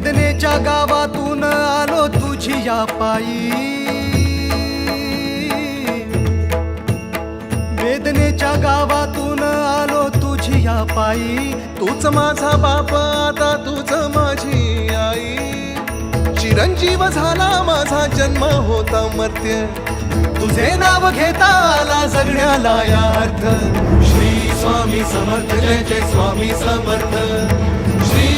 वेदनेच्या गावातून आलो तुझी या पायी. वेदनेच्या गावातून आलो तुझी या पायी. तूच माझा बाप आता तूच माझी आई. चिरंजीव झाला माझा जन्म होता मर्त्य. तुझे नाव घेता आला जगण्याला या अर्थ. श्री स्वामी समर्थ जय जय स्वामी समर्थ.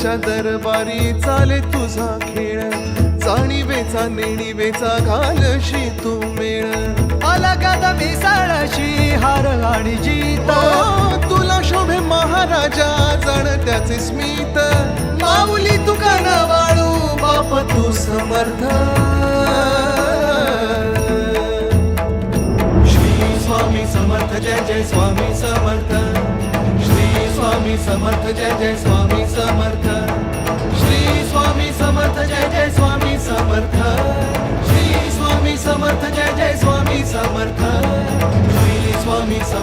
ब्रह्मांडाच्या दरबारी चाले तुझा खेळ. जाणीवेचा नेणीवेचा घालशी तू मेळ. आला गादा मिसाळाशी हार आणि जीत. ओ, तुला शोभे महाराजा जण त्याचे स्मित. माऊली तुका वाळू बाप तू समर्थ. श्री स्वामी समर्थ जय जय स्वामी समर्थ. श्री स्वामी समर्थ जय जय स्वामी समर्थ.